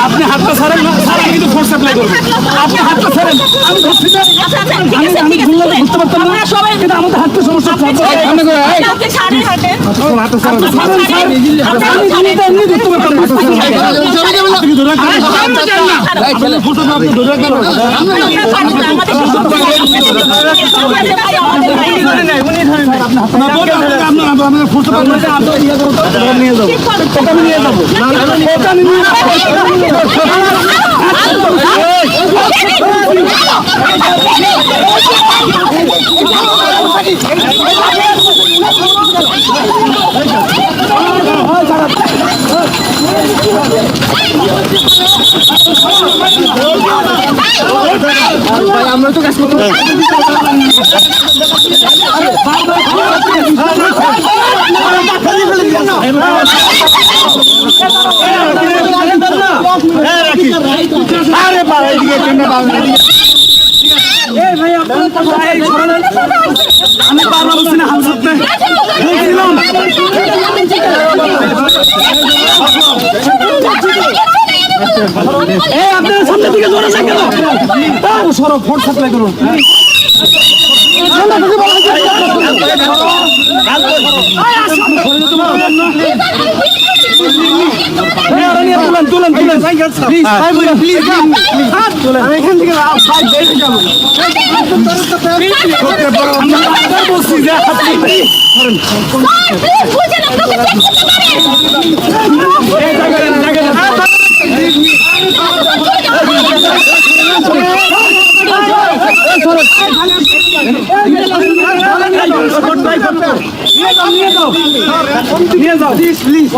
আপনি হাতটা ছাড়েন না স্যার আমি কিন্তু ফোর্স অ্যাপ্লাই করব আপনি হাতটা ছাড়েন আমি ধরছি না আচ্ছা আচ্ছা আমি আমি ঘুরতে পারতাম না আমরা সবাই কিন্তু আমাদের হাতটা সমস্যা আপনি আপনি করে- আপনি ছাড়েন হাতে হাতটা ছাড়েন, আমি। এমনি ধরতে পারতাম না। আপনি ধরে রাখেন। আপনি ধরে রাখবেন। আমরা পারি না, আমাদের সুযোগ আছে। আমাদের ভাই, আমাদের ভাই। না, বলুন, আপনি- আপনি- আপনি- আপনি ফোর্স আপনি ধরে রাখেন। আপনি ইয়ে করুন তো, ওটা নিয়ে যাব। ঠিক করুন। ওটা আমি নিয়ে যাব। না, না, না, ওটা আমি নিয়ে যাব। আমি নিয়ে আমরা তো কাজ করতে আরে বাবা এদিকে কেন ভাই ছড়ালেন আমি বারবার বলছি না হাল ছাড়তে বলছিলাম এই আপনারা সামনে দিকে জোরে না কেন সরো, ফোন সাপ্লাই করুন। তুলেন তুলেন প্লিজ প্লিজ এখান থেকে আমরা বারবার নিয়ে যাও প্লিজ প্লিজ